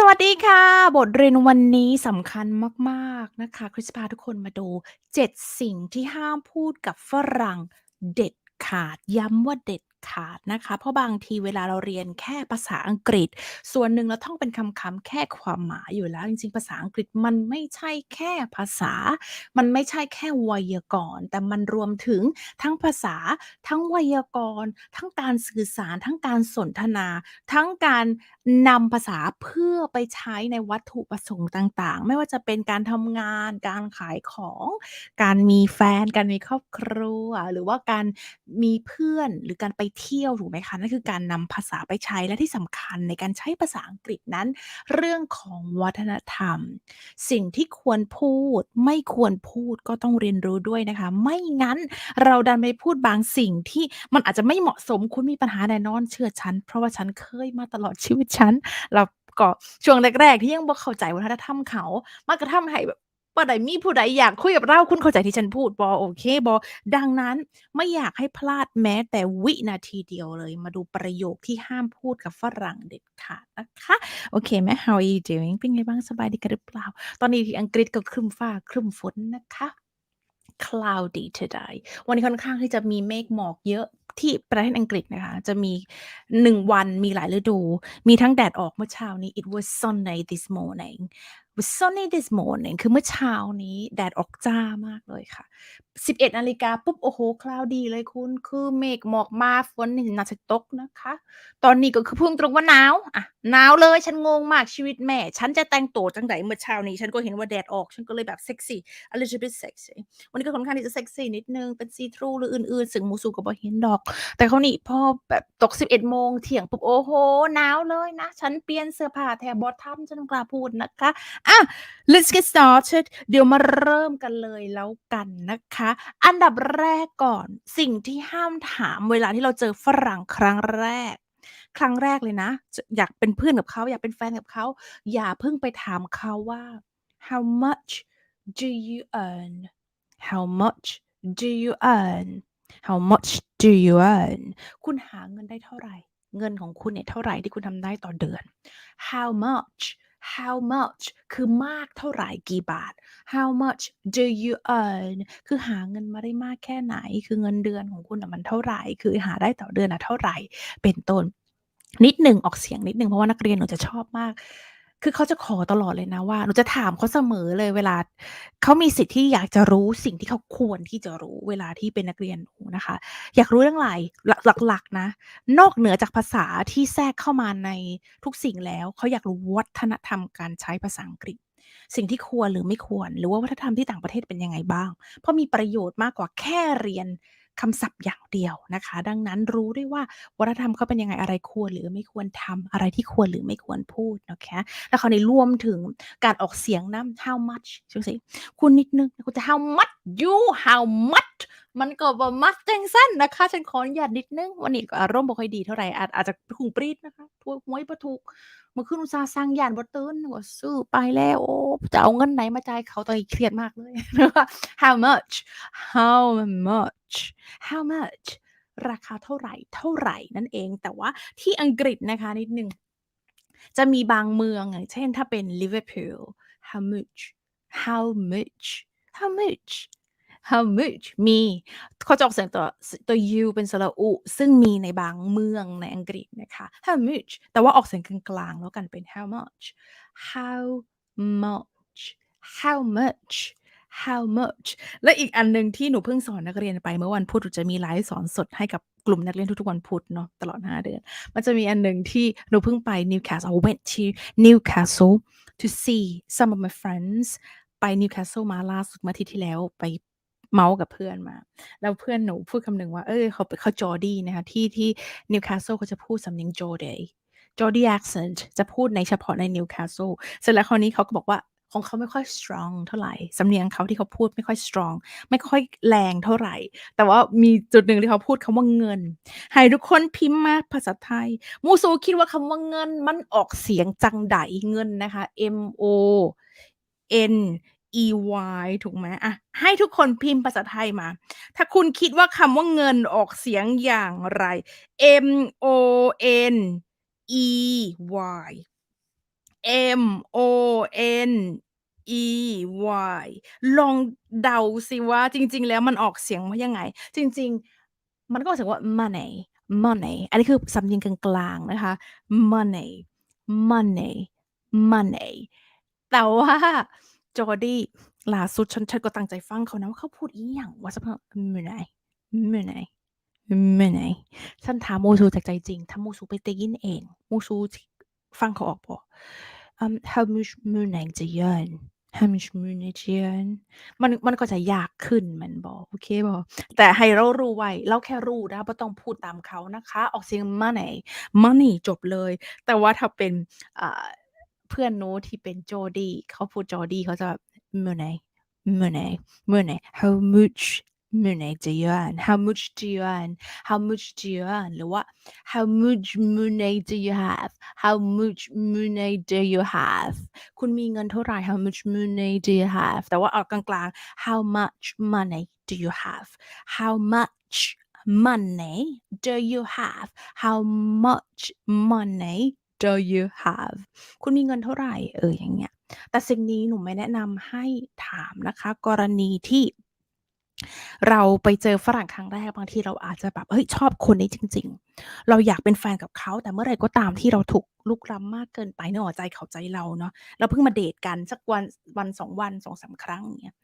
สวัสดีค่ะ บทเรียนวันนี้สำคัญมากๆนะคะ คริสพาทุกคนมาดู 7 สิ่งที่ห้ามพูดกับฝรั่งเด็ดขาด ย้ำว่าเด็ด ขาดนะคะ เพราะบางทีเวลาเราเรียนแค่ภาษาอังกฤษ ส่วนหนึ่งเราท่องเป็นคำ ๆ แค่ความหมายอยู่แล้ว จริง ๆ ภาษาอังกฤษมันไม่ใช่แค่ภาษา มันไม่ใช่แค่ไวยากรณ์ แต่มันรวมถึงทั้งภาษา ทั้งไวยากรณ์ ทั้งการสื่อสาร ทั้งการสนทนา ทั้งการนำภาษาเพื่อไปใช้ในวัตถุประสงค์ต่างๆ ไม่ว่าจะเป็นการทำงาน การขายของ การมีแฟน การมีครอบครัว หรือว่าการมีเพื่อน หรือการไปเที่ยวถูกไหมคะ นั่นคือการนำภาษาไปใช้และที่สำคัญในการใช้ภาษาอังกฤษนั้น เรื่องของวัฒนธรรม สิ่งที่ควรพูดไม่ควรพูดก็ต้องเรียนรู้ด้วยนะคะ ไม่งั้นเราดันไปพูดบางสิ่งที่มันอาจจะไม่เหมาะสมคุณมีปัญหาแน่นอนเชื่อฉัน เพราะว่าฉันเคยมาตลอดชีวิตฉันแล้วก็ช่วงแรกๆที่ยังบ่เข้าใจวัฒนธรรมเขามันก็ทำให้แบบ บ่ได้มีผู้ใดอยากคุยกับเราคุณเข้าใจที่ฉันพูดบ่โอเคบ่ดังนั้นไม่อยากให้พลาดแม้แต่วินาทีเดียวเลย มาดูประโยคที่ห้ามพูดกับฝรั่งเด็ดขาดนะคะโอเคไหม How are you doing เป็นไงบ้างสบายดีกันหรือเปล่า?ตอนนี้ที่อังกฤษก็ครึ้มฟ้าครึ้มฝนนะคะ cloudy today วันนี้ค่อนข้างที่จะมีเมฆหมอกเยอะที่ประเทศอังกฤษนะคะ จะมี1วันมีหลายฤดู มีทั้งแดดออกเมื่อเช้านี้ It was sunny this morning was sunny this morning คือเมื่อเช้านี้ แดดออกจ้ามากเลยค่ะ 11นาฬิกาปุ๊บ โอ้โฮ cloudy เลยคุณ คือเมฆหมอกมาฝนนี่น่าจะตกนะคะ ตอนนี้ก็คือพูดตรงว่าหนาวอะหนาวเลย ฉันงงมากชีวิตแม่ ฉันจะแต่งตัวจั่งใดเมื่อเช้านี้ ฉันก็เห็นว่าแดดออก ฉันก็เลยแบบเซ็กซี a little bit sexy วันนี้ก็ค่อนข้างที่จะเซ็กซี่นิดนึง เป็น see through หรืออื่นๆ ซึ่งหมูสู่ก็บ่เห็นดอก แต่ครานี้พอแบบตก 11โมงเที่ยงปุ๊บ โอ้โฮหนาวเลยนะ ฉันเปลี่ยนเสื้อผ้าแทบบบ่ทันฉันต้องกล้าพูดนะคะอะ let's get started เดี๋ยวมาเริ่มกันเลยแล้วกันนะคะ อันดับแรกก่อนสิ่งที่ห้ามถามเวลาที่เราเจอฝรั่งครั้งแรก ครั้งแรกเลยนะ อยากเป็นเพื่อนกับเขา อยากเป็นแฟนกับเขา อย่าเพิ่งไปถามเขาว่า how much do you earn how much do you earn how much do you earn คุณหาเงินได้เท่าไหร่ เงินของคุณเนี่ยเท่าไหร่ที่คุณทำได้ต่อเดือน how much how much คือมากเท่าไหร่กี่บาท how much do you earn คือหาเงินมาได้มากแค่ไหน คือเงินเดือนของคุณน่ะมันเท่าไหร่ คือหาได้ต่อเดือนอะเท่าไหร่ เป็นต้นนิดหนึ่งออกเสียงนิดหนึ่งเพราะว่านักเรียนหนูจะชอบมาก คือเขาจะขอตลอดเลยนะว่า หนูจะถามเขาเสมอเลยเวลา เขามีสิทธิ์ที่อยากจะรู้สิ่งที่เขาควรที่จะรู้เวลาที่เป็นนักเรียนหนูนะคะ อยากรู้เรื่องอะไรหลักๆนะ นอกเหนือจากภาษาที่แทรกเข้ามาในทุกสิ่งแล้ว เขาอยากรู้วัฒนธรรมการใช้ภาษาอังกฤษ สิ่งที่ควรหรือไม่ควร หรือว่าวัฒนธรรมที่ต่างประเทศเป็นยังไงบ้าง เพราะมีประโยชน์มากกว่าแค่เรียน คำศัพท์อย่างเดียวนะคะ ดังนั้นรู้ด้วยว่าวัฒนธรรมเขาเป็นยังไงอะไรควรหรือไม่ควรทำอะไรที่ควรหรือไม่ควรพูดนะคะแล้วคราวนี้รวมถึงการออกเสียงนำ how much ช่วยสิคุณนิดนึงคุณจะ how much you how much มันก็บ่มักจังซั้นนะคะฉันขออนุญาตนิดนึงวันนี้ก็อารมณ์บ่ค่อยดีเท่าไหรอาจอาจจะพุงปรีดนะคะถูกหวยบ่ถูกเมื่อคืนอุตสาห์สั่งยานบ่ตื่นก็ซื้อไปแล้วโอ้จะเอาเงินไหนมาจ่ายเขาตอนนี้เครียดมากเลยนะคะ how much how much how much ราคาเท่าไหร่เท่าไหร่นั่นเอง แต่ว่าที่อังกฤษนะคะนิดนึงจะมีบางเมืองอย่างเช่นถ้าเป็น Liverpool how much how much how much how much มีเขาจะออกเสียงตัวตัว u เป็นสระอุ ซึ่งมีในบางเมืองในอังกฤษนะคะ how much แต่ว่าออกเสียงกลางๆแล้วกันเป็น how much how much how much how much และอีกอันหนึ่งที่หนูเพิ่งสอนนักเรียนไปเมื่อวันพุธหนูจะมีไลฟ์สอนสดให้กับกลุ่มนักเรียนทุกๆวันพุธเนาะตลอด 5 เดือน มันจะมีอันหนึ่งที่หนูเพิ่งไป Newcastle I went to Newcastle to see some of my friends ไป Newcastle มาล่าสุดเมื่ออาทิตย์ที่แล้วไป เมาท์กับเพื่อนมา แล้วเพื่อนหนูพูดคำหนึ่งว่า เออเขาเขา Geordie นะคะที่ที่ Newcastle เขาจะพูดสำเนียง Geordie Geordie accent จะพูดในเฉพาะใน Newcastle เสร็จแล้วคราวนี้เขาก็บอกว่าของเขาไม่ค่อยสตรองเท่าไหร่ สำเนียงเขาที่เขาพูดไม่ค่อยสตรองไม่ค่อยแรงเท่าไหร่ แต่ว่ามีจุดหนึ่งที่เขาพูดคำว่าเงิน ให้ทุกคนพิมพ์มาภาษาไทย มู่สู่คิดว่าคำว่าเงินมันออกเสียงจังใดเงินนะคะ M-O-N E-Y ถูกไหมอะให้ทุกคนพิมพ์ภาษาไทยมา ถ้าคุณคิดว่าคำว่าเงินออกเสียงอย่างไร M-O-N-E-Y M O N E Y ลองเดาสิว่าจริง ๆ แล้วมันออกเสียงว่ายังไง จริง ๆ มันก็ออกเสียงว่า money money อันนี้คือสำเนียงกลางๆนะคะ money money money แต่ว่า Jordy ล่าสุดฉันฉันก็ตั้งใจฟังเขานะว่าเขาพูดอิหยังวะสักพัก money money money ฉันถามมูซูจากใจจริงถ้ามูซูไปได้ยินเองมูซูฟังเขาออกบ่อืม how much money do you earn how much money do you earn มันมันก็จะยากขึ้นม่นบ่โอเคบ่แต่ให้เรารู้ไว้เราแค่รู้นะบ่ต้องพูดตามเขานะคะ ออกเสียง money money จบเลย แต่ว่าถ้าเป็นอ่า เพื่อนนูที่เป็น Jordy เขาพูด Jordy เขาจะแบบ money money money how much money do you earn how much do you earn how much do you earn หรือว่า how much money do you have how much money do you have คุณมีเงินเท่าไหร่ how much money do you have แต่ว่าเอากลางๆ how much money do you have how much money do you have how much money do you have คุณมีเงินเท่าไหร่ เออ อย่างเงี้ย แต่สิ่งนี้หนูไม่แนะนำให้ถามนะคะ กรณีที่เราไปเจอฝรั่งครั้งแรกบางทีเราอาจจะแบบเฮ้ยชอบคนนี้จริง ๆ เราอยากเป็นแฟนกับเขา แต่เมื่อไรก็ตามที่เราถูกรุกล้ำมากเกินไปนึกอใจเขาใจเราเนาะเราเพิ่งมาเดตกันสักวันวัน2วัน2-3ครั้งเงี้ย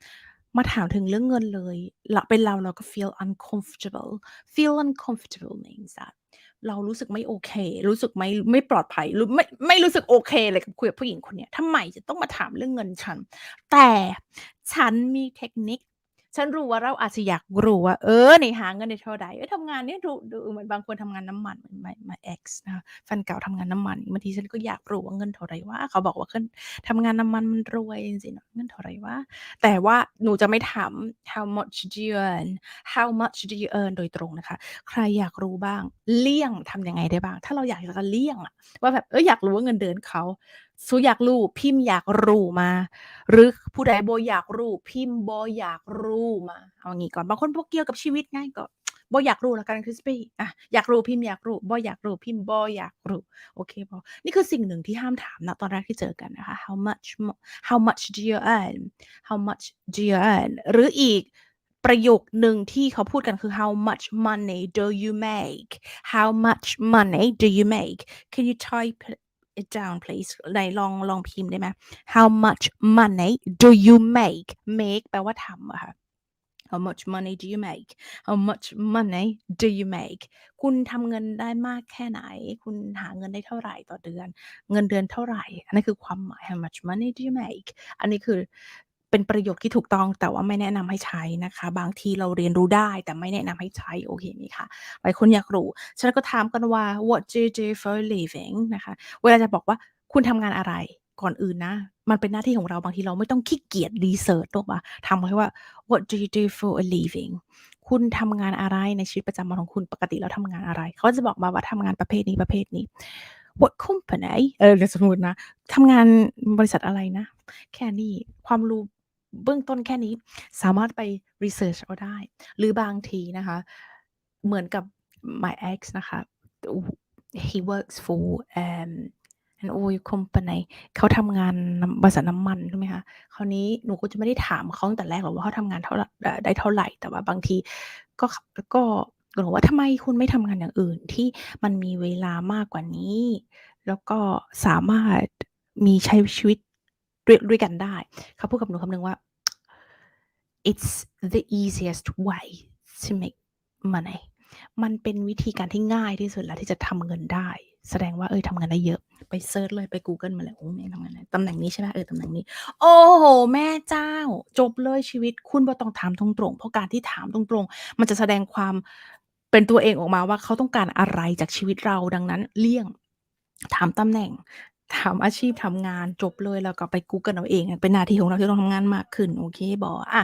มาถามถึงเรื่องเงินเลยลเป็นเราเราก็ feel uncomfortable feel uncomfortable means that เรารู้สึกไม่โอเค รู้สึกไม่ไม่ปลอดภัยรู้ไม่ไม่รู้สึกโอเคเลยกับคุยกับผู้หญิงคนเนี้ยทำไมจะต้องมาถามเรื่องเงินฉัน แต่ฉันมีเทคนิค ฉันรู้ว่าเราอาจจะอยากรู้ว่า เออในหาเงินได้เท่าใดเฮ้ยทำงานเนี่ยดูดูเหมือนบางคนทำงานน้ำมันเหมือน my my ex นะแฟนเก่าทำงานน้ำมันบางทีฉันก็อยากรู้ว่าเงินเท่าไรวะเขาบอกว่าขึ้นทำงานน้ำมันมันรวยจังซี้เงินเท่าไรวะแต่ว่าหนูจะไม่ถาม how much do you earn how much do you earn โดยตรงนะคะ ใครอยากรู้บ้าง เลี่ยงทำยังไงได้บ้าง ถ้าเราอยากจะเลี่ยงอะว่าแบบเฮ้ยอยากรู้ว่าเงินเดือนเขาสูอยากรู้ พิมพ์อยากรู้มา หรือผู้ใดโบอยากรู้ พิมพ์บ่อยากรู้มา เอางี้ก่อน บางคนบ่เกี่ยวกับชีวิตไงก็บ่อยากรู้แล้วกัน Crispy อะอยากรู้พิมพ์อยากรู้บ่อยากรู้พิมพ์บ่อยากรู้โอเคบ่นี่คือสิ่งหนึ่งที่ห้ามถามณตอนแรกที่เจอกันนะคะ how much how much do you earn how much do you earn หรืออีกประโยคหนึ่งที่เขาพูดกันคือ how much money do you make how much money do you make can you type it down please ไหนลองลองพิมพ์ได้ไหม how much money do you make make แปลว่าทำอะค่ะ how much money do you make how much money do you make คุณทำเงินได้มากแค่ไหน คุณหาเงินได้เท่าไรต่อเดือน เงินเดือนเท่าไรอันนี้คือความหมาย how much money do you make อันนี้คือ เป็นประโยคที่ถูกต้องแต่ว่าไม่แนะนำให้ใช้นะคะ บางทีเราเรียนรู้ได้แต่ไม่แนะนำให้ใช้โอเคไหมคะหลายคนอยากรู้ฉันก็ถามกันว่า what do you do for living นะคะ เวลาจะบอกว่าคุณทำงานอะไรก่อนอื่นนะ มันเป็นหน้าที่ของเราบางทีเราไม่ต้องขี้เกียจรีเซิร์ชนึกอกเปล่าถามแค่ว่า what do you do for a living คุณทำงานอะไรในชีวิตประจำวันของคุณปกติแล้วทำงานอะไร เขาจะบอกมาว่าทำงานประเภทนี้ประเภทนี้ what company เออสมมุตินะทำงานบริษัทอะไรนะ แค่นี้ความรู้ เบื้องต้นแค่นี้สามารถไปรีเซิร์ชเอาได้ หรือบางทีนะคะ เหมือนกับ my ex นะคะ he works for um an oil company เขาทำงานบริษัทน้ำมันใช่ไหมคะ คราวนี้หนูก็จะไม่ได้ถามเขาตั้งแต่แรกหรอกว่าเขาทำงานเท่าไรเอ่อได้เท่าไรแต่ว่าบางทีก็ก็บอกว่าทำไมคุณไม่ทำงานอย่างอื่นที่มันมีเวลามากกว่านี้ แล้วก็สามารถมีใช้ชีวิต ด้วยด้วยกันได้ เขาพูดกับหนูคำหนึ่งว่า it's the easiest way to make money มันเป็นวิธีการที่ง่ายที่สุดแล้วที่จะทำเงินได้ แสดงว่าเออทำงานได้เยอะ ไปเซิร์ชเลยไปกูเกิลมาเลยโอ้เนี่ยทำงานได้ตำแหน่งนี้ใช่ไหมเออตำแหน่งนี้ โอ้โฮแม่เจ้า จบเลยชีวิตคุณบ่ต้องถามตรงๆ เพราะการที่ถามตรงๆ มันจะแสดงความเป็นตัวเองออกมาว่าเขาต้องการอะไรจากชีวิตเราดังนั้นเลี่ยงถามตำแหน่ง ถามอาชีพทำงานจบเลยแล้วก็ไปกูเกิลเอาเอง เป็นหน้าที่ของเราที่ต้องทำงานมากขึ้น โอเคบ่อะ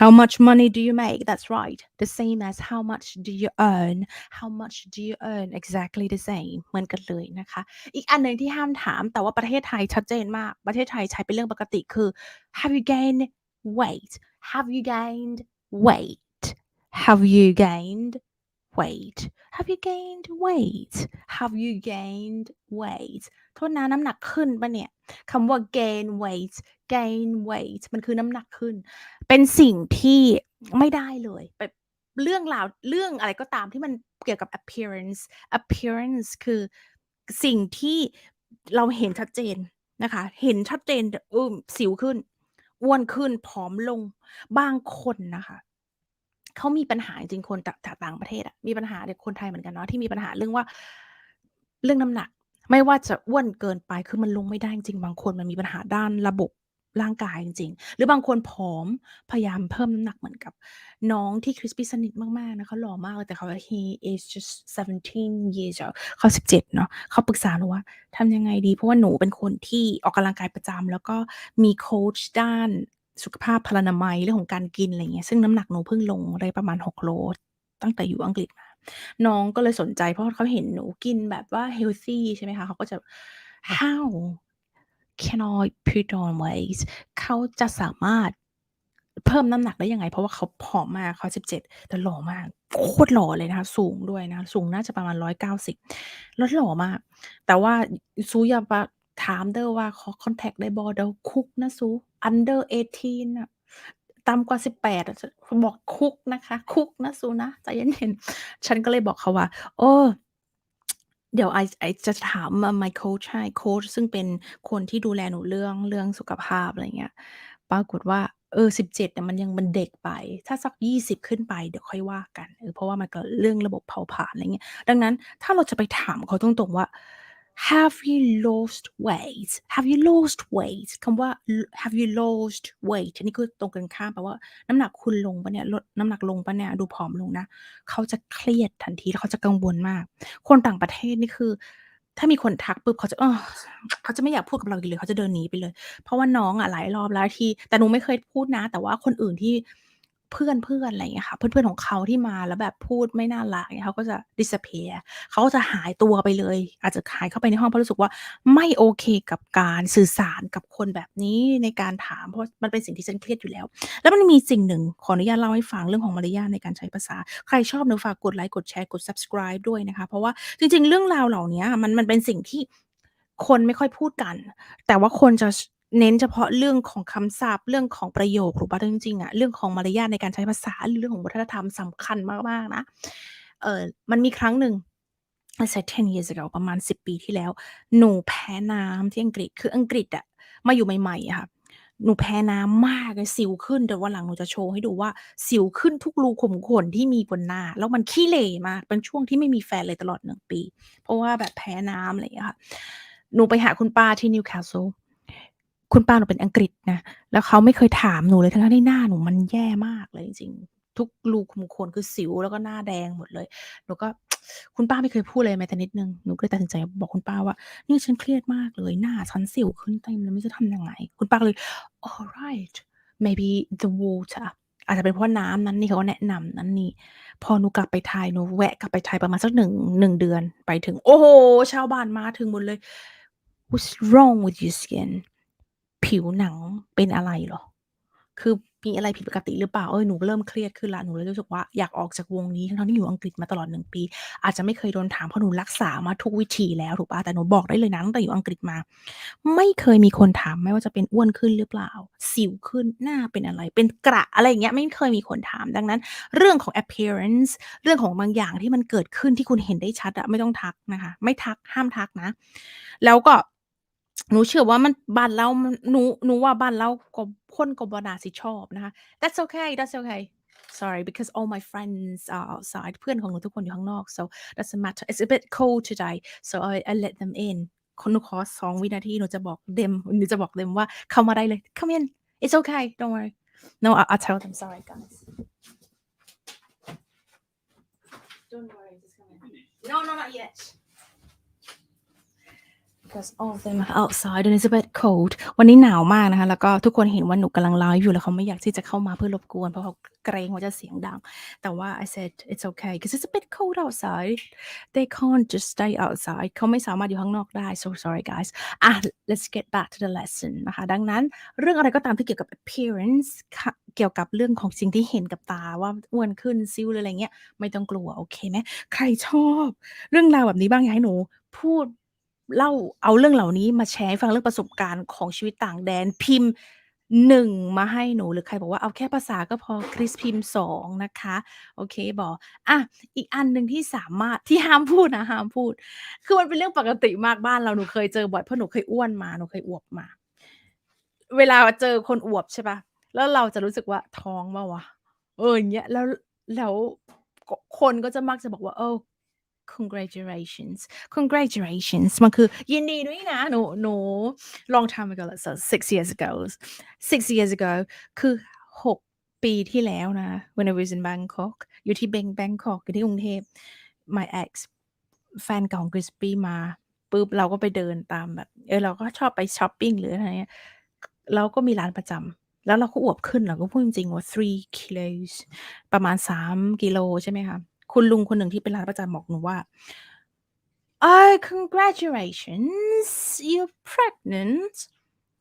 how much money do you make that's right the same as how much do you earn how much do you earn exactly the same เหมือนกันเลยนะคะ อีกอันหนึ่งที่ห้ามถามแต่ว่าประเทศไทยชัดเจนมาก ประเทศไทยใช้เป็นเรื่องปกติคือ have you gained weight have you gained weight have you gained weight have you gained weight have you gained weight โทษนะน้ำหนักขึ้นปะเนี่ยคำว่า gain weight gain weight มันคือน้ำหนักขึ้น เป็นสิ่งที่ไม่ได้เลยแบบเรื่องราวเรื่องอะไรก็ตามที่มันเกี่ยวกับ appearance appearance คือสิ่งที่เราเห็นชัดเจนนะคะ เห็นชัดเจนอืมสิวขึ้นอ้วนขึ้นผอมลงบางคนนะคะเขามีปัญหาจริงคนจากจากต่างประเทศอะมีปัญหาเด็กคนไทยเหมือนกันเนาะที่มีปัญหาเรื่องว่า เรื่องน้ำหนัก ไม่ว่าจะอ้วนเกินไปคือมันลงไม่ได้จริงบางคนมันมีปัญหาด้านระบบร่างกายจริง ๆ หรือบางคนผอมพยายามเพิ่มน้ำหนักเหมือนกับ น้องที่คริสปี้สนิทมาก ๆ นะเขาหล่อมากเลยแต่เขา he is just 17 years old เขา17 เนาะเขาปรึกษาหนูว่าทำยังไงดี เพราะว่าหนูเป็นคนที่ออกกำลังกายประจำแล้วก็มีโค้ชด้านสุขภาพพลานามัยเรื่องของการกินอะไรเงี้ยซึ่งน้ำหนักหนูเพิ่งลงได้ประมาณ 6 โล ตั้งแต่อยู่อังกฤษมา น้องก็เลยสนใจ เพราะเขาเห็นหนูกินแบบว่า healthy ใช่ไหมคะ เขาก็จะ how can I put on weight เขาจะสามารถเพิ่มน้ำหนักได้ยังไง เพราะว่าเขาผอมมากเขา17แต่หล่อมาก โคตรหล่อเลยนะคะ สูงด้วยนะ สูงน่าจะประมาณ190แล้วหล่อมาก แต่ว่าซูอย่ามาถามเด้อว่าขอคอนแทคได้บ่เดี๋ยวคุกนะซู under 18น่ะ ต่ำกว่า 18อะจะบอกคุกนะคะ คุกนะซูนะใจเย็นๆฉันก็เลยบอกเขาว่าเออเดี๋ยวไอไอจะถามมา my coach ให้โค้ชซึ่งเป็นคนที่ดูแลหนูเรื่องเรื่องสุขภาพอะไรเงี้ย ปรากฏว่าเออ17เนี่ยมันยังมันเด็กไป ถ้าสัก20ขึ้นไปเดี๋ยวค่อยว่ากันเออเพราะว่ามันก็เรื่องระบบเผาผลาญอะไรเงี้ย ดังนั้นถ้าเราจะไปถามเขาตรงๆว่า have you lost weight have you lost weight คำว่า have you lost weight อันนี้คือตรงกันข้ามแปลว่าน้ำหนักคุณลงปะเนี่ยลดน้ำหนักลงปะเนี่ยดูผอมลงนะ เขาจะเครียดทันทีแล้วเขาจะกังวลมาก คนต่างประเทศนี่คือ ถ้ามีคนทักปุ๊บเขาจะเออเขาจะไม่อยากพูดกับเราอีกเลย เขาจะเดินหนีไปเลย เพราะว่าน้องอะหลายรอบแล้วที่ แต่หนูไม่เคยพูดนะ แต่ว่าคนอื่นที่ เพื่อนๆอะไรอย่างเงี้ยค่ะเพื่อนๆของเขาที่มาแล้วแบบพูดไม่น่ารักเงี้ยเขาก็จะ disappear เขาก็จะหายตัวไปเลย อาจจะหายเข้าไปในห้องเพราะรู้สึกว่าไม่โอเคกับการสื่อสารกับคนแบบนี้ในการถามเพราะมันเป็นสิ่งที่ฉันเครียดอยู่แล้ว แล้วมันมีสิ่งหนึ่งขออนุญาตเล่าให้ฟังเรื่องของมารยาทในการใช้ภาษา ใครชอบหนูฝากกดไลก์กดแชร์กด subscribe ด้วยนะคะ เพราะว่าจริง ๆ เรื่องราวเหล่านี้มันมันเป็นสิ่งที่คนไม่ค่อยพูดกัน แต่ว่าคนจะ เน้นเฉพาะเรื่องของคำศัพท์ เรื่องของประโยคถูกเปล่า?จริง ๆอะเรื่องของมารยาทในการใช้ภาษา เรื่องของวัฒนธรรมสำคัญมาก ๆ นะ เออมันมีครั้งหนึ่ง I said 10 years ago ประมาณ 10 ปีที่แล้ว หนูแพ้น้ำที่อังกฤษ คืออังกฤษอะมาอยู่ใหม่ๆอะค่ะ หนูแพ้น้ำมากเลยสิวขึ้น เดี๋ยววันหลังหนูจะโชว์ให้ดูว่า สิวขึ้นทุกรูขุมขนที่มีบนหน้า แล้วมันขี้เหร่มาก เป็นช่วงที่ไม่มีแฟนเลยตลอด1ปี เพราะว่าแบบแพ้น้ำอะไรอย่างเงี้ยค่ะ หนูไปหาคุณป้าที่ Newcastle คุ คุณป้าหนูเป็นอังกฤษนะ แล้วเขาไม่เคยถามหนูเลย ทั้งๆที่หน้าหนูมันแย่มากเลยจริงๆ ทุกรูขุมขนคือสิวแล้วก็หน้าแดงหมดเลย หนูก็คุณป้าไม่เคยพูดเลยแม้แต่นิดนึง หนูก็เลยตัดสินใจบอกคุณป้าว่า"เนี่ยฉันเครียดมากเลย หน้าฉันสิวขึ้นเต็มเลยไม่รู้จะทำยังไง"คุณป้าเลย "Alright maybe the water" อาจจะเป็นเพราะน้ำนั้นนี่เขาก็แนะนำนั่นนี่ พอหนูกลับไปไทยหนูแวะกลับไปไทยประมาณสัก1 1เดือนไปถึง โอ้โฮ!ชาวบ้านมาถึงหมดเลย "What's wrong with your skin" ผิวหนังเป็นอะไรหรอ?คือมีอะไรผิดปกติหรือเปล่า?เออหนูเริ่มเครียดขึ้นล้วหนูเลยรู้สึกว่าอยากออกจากวงนี้ ทั้งที่อยู่อังกฤษมาตลอด1ปี อาจจะไม่เคยโดนถามเพราะหนูรักษามาทุกวิธีแล้วถูกเปล่า?แต่หนูบอกได้เลยนะตั้งแต่อยู่อังกฤษมา ไม่เคยมีคนถามไม่ว่าจะเป็นอ้วนขึ้นหรือเปล่า สิวขึ้น หน้าเป็นอะไร เป็นกระอะไรอย่างเงี้ย ไม่เคยมีคนถาม ดังนั้น เรื่องของ appearance เรื่องของบางอย่างที่มันเกิดขึ้นที่คุณเห็นได้ชัดอะไม่ต้องทักนะคะ ไม่ทัก ห้ามทักนะ แล้วก็ หนูเชื่อว่ามันบ้านเรามันหนูหนูว่าบ้านเราก็คนก็บ่น่าสิชอบนะคะ That's okay that's okay sorry because all my friends are outside เพื่อนของหนูทุกคนอยู่ข้างนอก so doesn't matter it's a bit cold today so I I let them in ขอหนูขอ2วินาทีหนูจะบอก them หนูจะบอก them ว่าเข้ามาได้เลย "Come in it's okay don't worry" no I I'll tell them sorry guys don't worry just come in no no not yet because all of them are outside and it's a bit cold วันนี้หนาวมากนะคะ แล้วก็ทุกคนเห็นว่าหนูกำลังไลฟ์อยู่แล้วเขาไม่อยากที่จะเข้ามาเพื่อรบกวน เพราะเขาเกรงว่าจะเสียงดัง แต่ว่า I said it's okay because it's a bit cold outside they can't just stay outside เขาไม่สามารถอยู่ข้างนอกได้ so sorry guys อะ let's get back to the lesson นะคะ ดังนั้นเรื่องอะไรก็ตามที่เกี่ยวกับ appearance เกี่ยวกับเรื่องของสิ่งที่เห็นกับตาว่าอ้วนขึ้นซิ้วหรืออะไรเงี้ย ไม่ต้องกลัว โอเคไหมใครชอบ เรื่องราวแบบนี้บ้างอยากให้หนูพูด เล่าเอาเรื่องเหล่านี้มาแชร์ให้ฟังเรื่องประสบการณ์ของชีวิตต่างแดนพิมพ์1มาให้หนูหรือใครบอกว่าเอาแค่ภาษาก็พอคริสพิมพ์2นะคะ โอเคบอกอะอีกอันหนึ่งที่สามารถที่ห้ามพูดนะห้ามพูด คือมันเป็นเรื่องปกติมากบ้านเราหนูเคยเจอบ่อยเพราะหนูเคยอ้วนมาหนูเคยอวบมา เวลาเจอคนอวบใช่ปล่าแล้วเราจะรู้สึกว่าท้องเปล่าวะเอออย่างเงี้ยแล้วแล้วคนก็จะมักจะบอกว่า "Oh congratulations congratulations" มันคือยินดีด้วยนะหนูหนู long time ago so 6 years ago 6 years ago คือ6ปีที่แล้วนะ when I was in Bangkok อยู่ที่เบง Bangkok อยู่ที่กรุงเทพ my ex แฟนเก่าของ Crispy มาปุ๊บเราก็ไปเดินตามแบบ เออเราก็ชอบไปช้อปปิ้งหรืออะไรเงี้ยเราก็มีร้านประจำแล้วเราก็อวบขึ้นเราก็พูดจริงๆว่า3 kilos ประมาณ 3 กิโลใช่ไหมคะ คุณลุงคนหนึ่งที่เป็นร้านประจำบอกหนูว่า "Oh congratulations you're pregnant"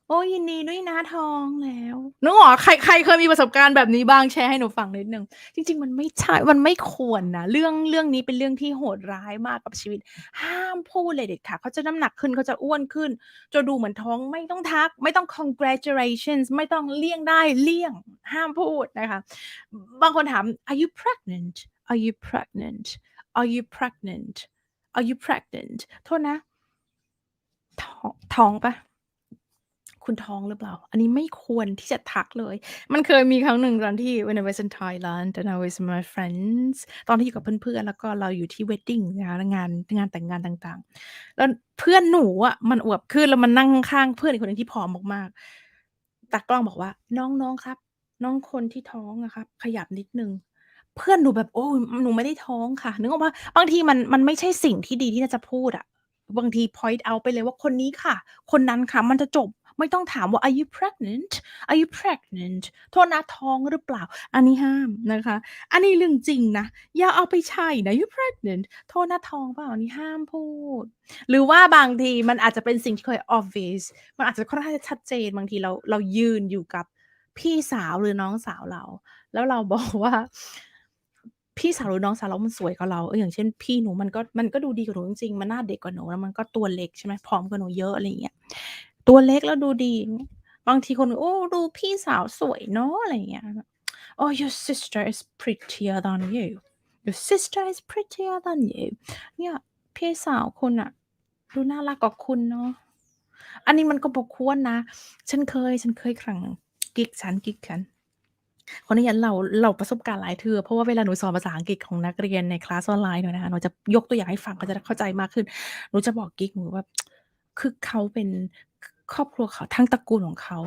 โอ้ยินดีด้วยนะท้องแล้วนึกออกใครใครเคยมีประสบการณ์แบบนี้บ้างแชร์ให้หนูฟังนิดหนึ่งจริง ๆ มันไม่ใช่มันไม่ควรนะเรื่องเรื่องนี้เป็นเรื่องที่โหดร้ายมากกับชีวิต ห้ามพูดเลยเด็ดขาดเขาจะน้ำหนักขึ้นเขาจะอ้วนขึ้น จะดูเหมือนท้องไม่ต้องทัก ไม่ต้อง congratulations ไม่ต้องเลี่ยงได้เลี่ยงห้ามพูดนะคะ บางคนถาม are you pregnant are you pregnant are you pregnant are you pregnant โทษนะท้องท้องปล่าคุณท้องหรือเปล่า อันนี้ไม่ควรที่จะทักเลย มันเคยมีครั้งหนึ่งตอนที่ when I was in Thailand and I was with my friends ตอนที่อยู่กับเพื่อนๆ แล้วก็เราอยู่ที่ wedding นะคะงานงานแต่งงานต่างๆ แล้วเพื่อนหนูอะมันอวบขึ้นแล้วมันนั่งข้างเพื่อนอีกคนหนึ่งที่ผอมมากๆตากล้องบอกว่า"น้องๆ ครับ น้องคนที่ท้องอะครับ ขยับนิดนึง" เพื่อนหนูแบบ โอ้ หนูไม่ได้ท้องค่ะ นึกออกเปล่า บางทีมัน มันไม่ใช่สิ่งที่ดีที่เราจะพูดอะ บางที point out ไปเลยว่า คนนี้ค่ะ คนนั้นค่ะ มันจะจบ ไม่ต้องถามว่า "Are you pregnant Are you pregnant" โทษนะ ท้องหรือเปล่า อันนี้ห้ามนะคะ อันนี้เรื่องจริงนะ อย่าเอาไปใช่นะ "You pregnant" โทษนะ ท้องเปล่า อันนี้ห้ามพูด หรือว่าบางทีมันอาจจะเป็นสิ่งที่เคย obvious มันอาจจะค่อนข้างจะชัดเจน บางทีเรา เรายืนอยู่กับพี่สาวหรือน้องสาวเรา แล้วเรา บอกว่า พี่สาวหรือน้องสาวเรามันสวยกว่าเราเอออย่างเช่น พี่หนูมันก็มันก็ดูดีกว่าหนูจริงๆมันหน้าเด็กกว่าหนูแล้วมันก็ตัวเล็กใช่ไหมผอมกว่าหนูเยอะอะไรอย่างเงี้ยตัวเล็กแล้วดูดี บางทีคนโอ้ดูพี่สาวสวยเนาะอะไรอย่างเงี้ย "Oh your sister is prettier than you your sister is prettier than you" เนี่ยพี่สาวคุณน่ะดูน่ารักกว่าคุณเนาะอันนี้มันก็บ่ควรนะ ฉันเคย ฉันเคยครั้งหนึ่งกิ๊กฉันกิ๊กฉัน ขออนุญาตเล่า เล่าประสบการณ์หลายเทื่อ เพราะว่าเวลาหนูสอนภาษาอังกฤษของนักเรียนในคลาสออนไลน์หนูนะคะ หนูจะยกตัวอย่างให้ฟัง เขาจะได้เข้าใจมากขึ้น หนูจะบอกกิ๊กหนูว่า คือเขาเป็น ครอบครัวเขา ทั้งตระกูลของเขา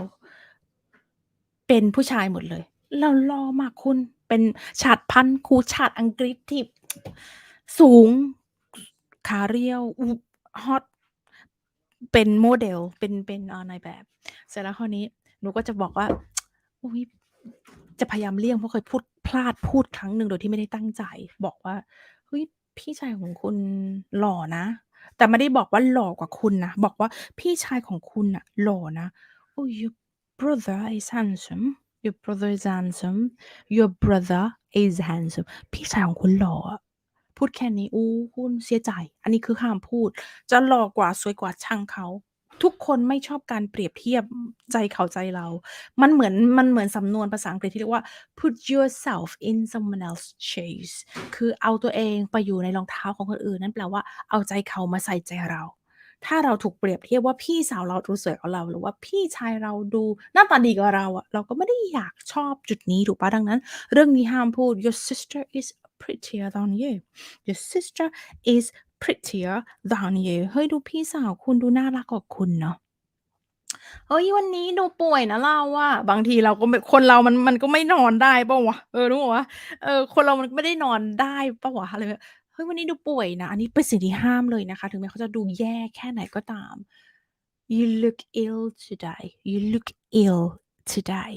เป็นผู้ชายหมดเลย แล้วหล่อมากคุณ เป็นชาติพันธุ์ ครูชาติอังกฤษที่ สูง ขาเรียว ฮอต เป็นโมเดล เป็น เป็น เอ่อ นายแบบ เสร็จแล้วคราวนี้ หนูก็จะบอกว่า อุ๊ย จะพยายามเลี่ยงเพราะเคยพูดพลาดพูดครั้งหนึ่งโดยที่ไม่ได้ตั้งใจ บอกว่า"เฮ้ยพี่ชายของคุณหล่อนะ"แต่ไม่ได้บอกว่าหล่อกว่าคุณนะบอกว่าพี่ชายของคุณน่ะหล่อนะ "Oh your brother is handsome your brother is handsome your brother is handsome" พี่ชายของคุณหล่อพูดแค่นี้โอ้คุณเสียใจ อันนี้คือห้ามพูด จะหล่อกว่าสวยกว่าช่างเขา ทุกคนไม่ชอบการเปรียบเทียบ ใจเขาใจเรา มันเหมือนมันเหมือนสำนวนภาษาอังกฤษที่เรียกว่า put yourself in someone else's shoes คือเอาตัวเองไปอยู่ในรองเท้าของคนอื่น นั่นแปลว่าเอาใจเขามาใส่ใจเรา ถ้าเราถูกเปรียบเทียบว่าพี่สาวเราดูสวยกว่าเรา หรือว่าพี่ชายเราดูหน้าตาดีกว่าเราอะเราก็ไม่ได้อยากชอบจุดนี้ถูกปล่าดังนั้น เรื่องนี้ห้ามพูด "Your sister is prettier than you your sister is prettier than you" เฮ้ยดูพี่สาวคุณดูน่ารักกว่าคุณเนาะเฮ้ยวันนี้ดูป่วยนะเราอะบางทีเราก็ไม่คนเรามันมันก็ไม่นอนได้ป่าวะเออนึกออกเปล่าเออคนเรามันไม่ได้นอนได้ป่าวะอะไรเฮ้ยวันนี้ดูป่วยนะอันนี้เป็นสิ่งที่ห้ามเลยนะคะ ถึงแม้เขาจะดูแย่แค่ไหนก็ตาม "You look ill today you look ill today"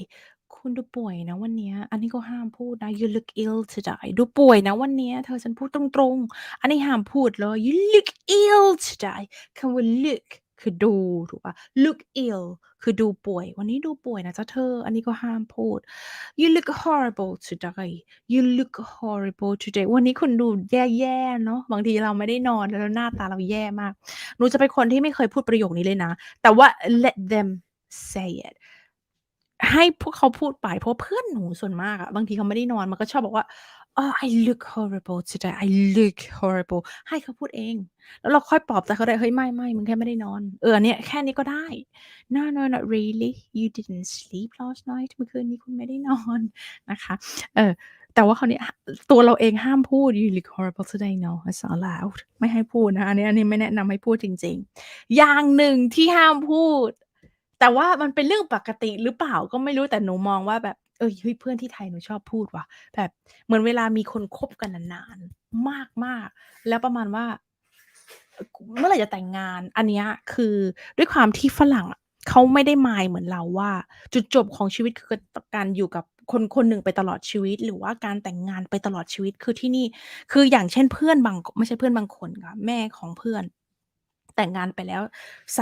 คุณดูป่วยนะวันเนี้ย อันนี้ก็ห้ามพูดนะ "You look ill today" ดูป่วยนะวันเนี้ย เธอฉันพูดตรงๆ อันนี้ห้ามพูดเลย "You look ill today" คำว่า look คือดูถูกปล่า look ill คือดูป่วย วันนี้ดูป่วยนะจ๊ะเธอ อันนี้ก็ห้ามพูด you look horrible today you look horrible today วันนี้คุณดูแย่ๆเนาะบางทีเราไม่ได้นอนแล้วหน้าตาเราแย่มากหนูจะเป็นคนที่ไม่เคยพูดประโยคนี้เลยนะ แต่ว่า let them say it ให้พวกเขาพูดไปเพราะเพื่อนหนูส่วนมากอะบางทีเขาไม่ได้นอนมันก็ชอบบอกว่า "Oh I look horrible today I look horrible" ให้เขาพูดเอง แล้วเราค่อยปลอบใจเขาได้"เฮ้ย ไม่ๆมึงแค่ไม่ได้นอน"เอออันเนี้ยแค่นี้ก็ได้ "No no not really you didn't sleep last night เมื่อคืนนี้คุณไม่ได้นอนนะคะ เออ แต่ว่าคราวนี้ตัวเราเองห้ามพูด "You look horrible today" no it's not allowed ไม่ให้พูดนะคะอันนี้อันนี้ไม่แนะนำให้พูดจริง ๆ อย่างหนึ่งที่ห้ามพูด แต่ว่ามันเป็นเรื่องปกติหรือเปล่าก็ไม่รู้แต่หนูมองว่าแบบ เออเฮ้ยเพื่อนที่ไทยหนูชอบพูดว่ะ แบบเหมือนเวลามีคนคบกันนานๆมากๆ แล้วประมาณว่า เมื่อไหร่จะแต่งงาน อันเนี้ยคือด้วยความที่ฝรั่งเขาไม่ได้ mind เหมือนเราว่า จุดจบของชีวิตคือการอยู่กับคนคนหนึ่งไปตลอดชีวิต หรือว่าการแต่งงานไปตลอดชีวิตคือที่นี่ คืออย่างเช่นเพื่อนบางไม่ใช่เพื่อนบางคนค่ะแม่ของเพื่อน แต่งงานไปแล้ว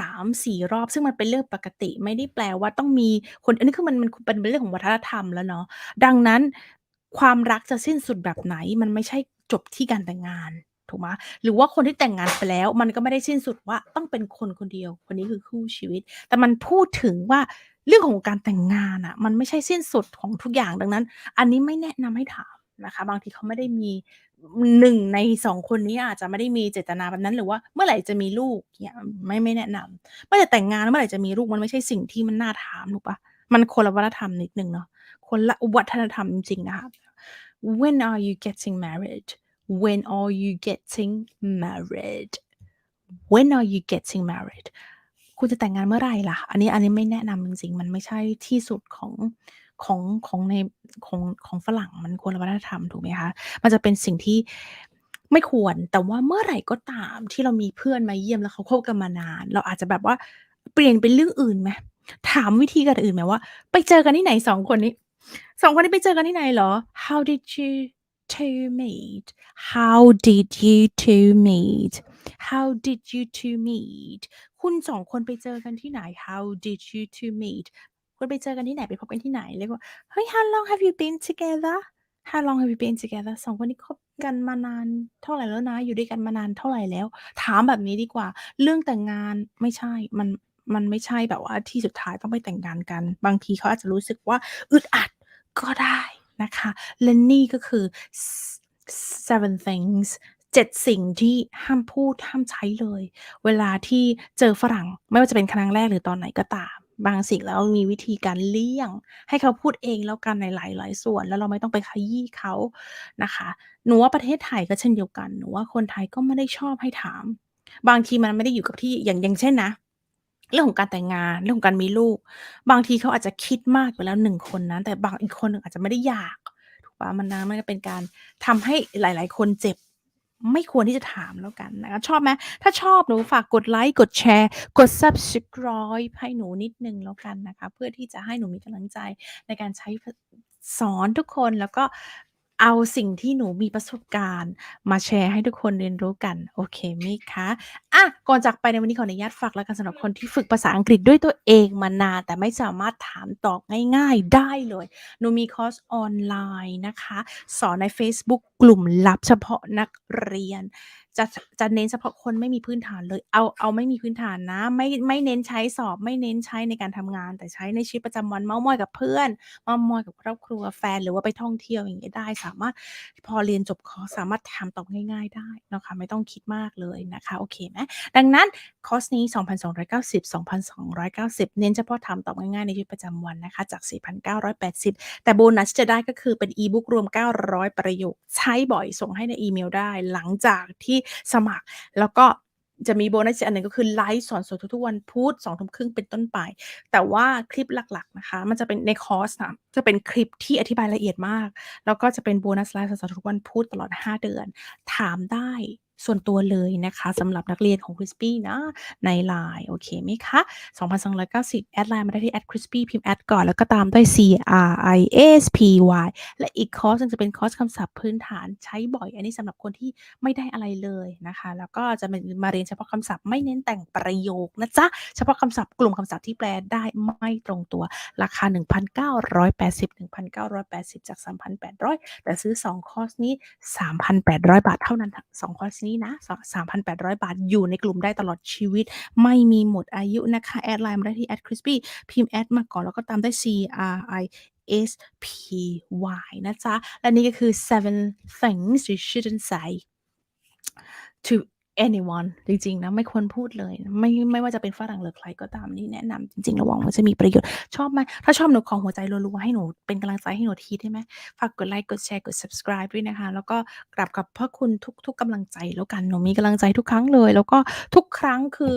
3-4 รอบ ซึ่งมันเป็นเรื่องปกติ ไม่ได้แปลว่าต้องมีคน อันนี้คือมัน มันเป็นเรื่องของวัฒนธรรมแล้วเนาะ ดังนั้นความรักจะสิ้นสุดแบบไหน มันไม่ใช่จบที่การแต่งงาน ถูกไหม หรือว่าคนที่แต่งงานไปแล้ว มันก็ไม่ได้สิ้นสุดว่าต้องเป็นคนคนเดียว คนนี้คือคู่ชีวิต แต่มันพูดถึงว่าเรื่องของการแต่งงานน่ะมันไม่ใช่สิ้นสุดของทุกอย่าง ดังนั้น อันนี้ไม่แนะนำให้ถามนะคะ บางทีเขาไม่ได้มี 1ใน2คนนี้อาจจะไม่ได้มีเจตนาแบบนั้นหรือว่าเมื่อไหร่จะมีลูกเงี้ยไม่ไม่แนะนำเมื่อไหร่แต่งงานแล้วเมื่อไหร่จะมีลูกมันไม่ใช่สิ่งที่มันน่าถามถูกเปล่ามันคนละวัฒนธรรมนิดนึงเนาะคนละวัฒนธรรมจริงๆนะคะ When are you getting married When are you getting married When are you getting married คุณจะแต่งงานเมื่อไหร่ล่ะ อันนี้อันนี้ไม่แนะนำจริงๆ มันไม่ใช่ที่สุดของ ของของในของของฝรั่งมันคนละวัฒนธรรมถูกไหมคะ มันจะเป็นสิ่งที่ไม่ควร แต่ว่าเมื่อไหร่ก็ตามที่เรามีเพื่อนมาเยี่ยมแล้วเขาคบกันมานาน เราอาจจะแบบว่าเปลี่ยนเป็นเรื่องอื่นไหมถามวิธีการอื่นไหมว่า ไปเจอกันที่ไหน2คนนี้2คนนี้ไปเจอกันที่ไหนเหรอ? How did you two meet? How did you two meet? How did you two meet? คุณ2คนไปเจอกันที่ไหน? How did you two meet? คุณไปเจอกันที่ไหนไปพบกันที่ไหน?เรียกว่าเฮ้ย How long have you been together? How long have you been together? 2คนนี้คบกันมานานเท่าไหร่แล้วนะ อยู่ด้วยกันมานานเท่าไหร่แล้ว?ถามแบบนี้ดีกว่า เรื่องแต่งงานไม่ใช่มันมันไม่ใช่แบบว่าที่สุดท้ายต้องไปแต่งงานกัน บางทีเขาอาจจะรู้สึกว่าอึดอัดก็ได้นะคะ และนี่ก็คือ seven things 7สิ่งที่ห้ามพูดห้ามใช้เลย เวลาที่เจอฝรั่งไม่ว่าจะเป็นครั้งแรกหรือตอนไหนก็ตาม บางสิ่งแล้วมีวิธีการเลี่ยง ให้เขาพูดเองแล้วกันในหลายๆส่วน แล้วเราไม่ต้องไปขยี้เขานะคะ หนูว่าประเทศไทยก็เช่นเดียวกันหนูว่าคนไทยก็ไม่ได้ชอบให้ถาม บางทีมันไม่ได้อยู่กับที่อย่างอย่างเช่นนะเรื่องของการแต่งงานเรื่องของการมีลูก บางทีเขาอาจจะคิดมากไปแล้ว1คนนั้นแต่บางอีกคนหนึ่งอาจจะไม่ได้อยาก ถูกปล่ามันนะมันก็เป็นการทำให้หลาย ๆ คนเจ็บ ไม่ควรที่จะถามแล้วกันนะคะชอบไหม?ถ้าชอบหนูฝากกดไลค์กดแชร์ กด subscribe ให้หนูนิดนึงแล้วกันนะคะ เพื่อที่จะให้หนูมีกำลังใจในการใช้สอนทุกคนแล้วก็ เอาสิ่งที่หนูมีประสบการณ์มาแชร์ให้ทุกคนเรียนรู้กัน โอเคไหมคะ?อะก่อนจากไปในวันนี้ขออนุญาตฝากแล้วกันสำหรับคนที่ฝึกภาษาอังกฤษด้วยตัวเองมานานแต่ไม่สามารถถามตอบง่าย ๆได้เลย หนูมีคอร์สออนไลน์นะคะ สอนในเฟซบุ๊กกลุ่มลับเฉพาะนักเรียน จะจะเน้นเฉพาะคนไม่มีพื้นฐานเลย เอาเอาไม่มีพื้นฐานนะ ไม่ไม่เน้นใช้สอบ ไม่เน้นใช้ในการทำงาน แต่ใช้ในชีวิตประจำวันเม้ามอยกับเพื่อนเม้ามอยกับครอบครัวแฟนหรือว่าไปท่องเที่ยวอย่างเงี้ยได้ สามารถพอเรียนจบคอร์สสามารถถามตอบง่าย ๆ ได้นะคะไม่ต้องคิดมากเลยนะคะโอเคไหม?ดังนั้นคอร์สนี้ 2,290 2,290 เน้นเฉพาะถามตอบง่ายๆในชีวิตประจำวันนะคะจาก 4,980 แต่โบนัสจะได้ก็คือเป็นอีบุ๊กรวม 900 ประโยค ใช้บ่อยส่งให้ในอีเมลได้ หลังจากที่สมัคร แล้วก็จะมีโบนัสอันหนึ่งก็คือไลฟ์สอนสดทุกๆวันพุธสองทุ่มครึ่งเป็นต้นไป แต่ว่าคลิปหลักๆนะคะ มันจะเป็นในคอร์สนะจะเป็นคลิปที่อธิบายละเอียดมาก แล้วก็จะเป็นโบนัสไลฟ์สอนสดทุกวันพุธตลอด 5 เดือน ถามได้ ส่วนตัวเลยนะคะสำหรับนักเรียนของ Crispy นะใน LINE โอเคไหมคะ2,290 แอดไลน์มาได้ที่ @crispy พิมพ์แอดก่อน แล้วก็ตามด้วย c r i s p y และอีกคอร์สนึงจะเป็นคอร์สคำศัพท์พื้นฐานใช้บ่อย อันนี้สำหรับคนที่ไม่ได้อะไรเลยนะคะ แล้วก็จะมามาเรียนเฉพาะคำศัพท์ไม่เน้นแต่งประโยคนะจ๊ะ เฉพาะคำศัพท์กลุ่มคำศัพท์ที่แปลได้ไม่ตรงตัวราคา 1,980 1,980 จาก 3,800 แต่ซื้อ 2 คอร์สนี้ 3,800 บาทเท่านั้น 2 คอร์สนี้นะส3,800 บาท อยู่ในกลุ่มได้ตลอดชีวิต ไม่มีหมดอายุนะคะ แอดไลน์มาได้ที่แอดคริสปี้พิมพ์แอดมาก่อนแล้วก็ตามด้วย c r i s p y นะจ๊ะ และนี่ก็คือ seven things you shouldn't say to anyone จริงๆนะไม่ควรพูดเลย ไม่ไม่ว่าจะเป็นฝรั่งหรือใครก็ตามนี่แนะนำจริงๆระวังว่าจะมีประโยชน์ชอบไหมถ้าชอบหนูขอหัวใจรัวๆให้หนูเป็นกำลังใจให้หนูทีได้ไหมฝากกดไลค์กดแชร์กด subscribe ด้วยนะคะ แล้วก็กราบขอบพระคุณทุกๆกำลังใจแล้วกันหนูมีกำลังใจทุกครั้งเลย แล้วก็ทุกครั้งคือ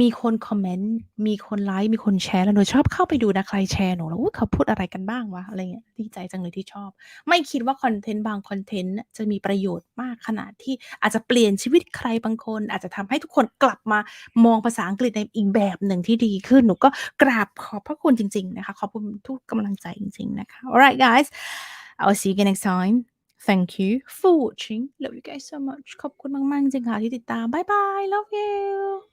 มีคนคอมเมนต์ มีคนไลค์ มีคนแชร์ แล้วหนูชอบเข้าไปดูนะใครแชร์หนูแล้วอุ๊ยเขาพูดอะไรกันบ้างวะ อะไรเงี้ย ดีใจจังเลยที่ชอบ ไม่คิดว่าคอนเทนต์บางคอนเทนต์จะมีประโยชน์มากขนาดที่อาจจะเปลี่ยนชีวิตใครบางคน อาจจะทำให้ทุกคนกลับมามองภาษาอังกฤษในอีกแบบหนึ่งที่ดีขึ้น หนูก็กราบขอบพระคุณจริง ๆ นะคะ ขอบคุณทุกกำลังใจจริง ๆ นะคะ Alright guys I'll see you again next time Thank you for watching Love you guys so much ขอบคุณมากๆจริงๆค่ะที่ติดตามบ๊ายบาย Love you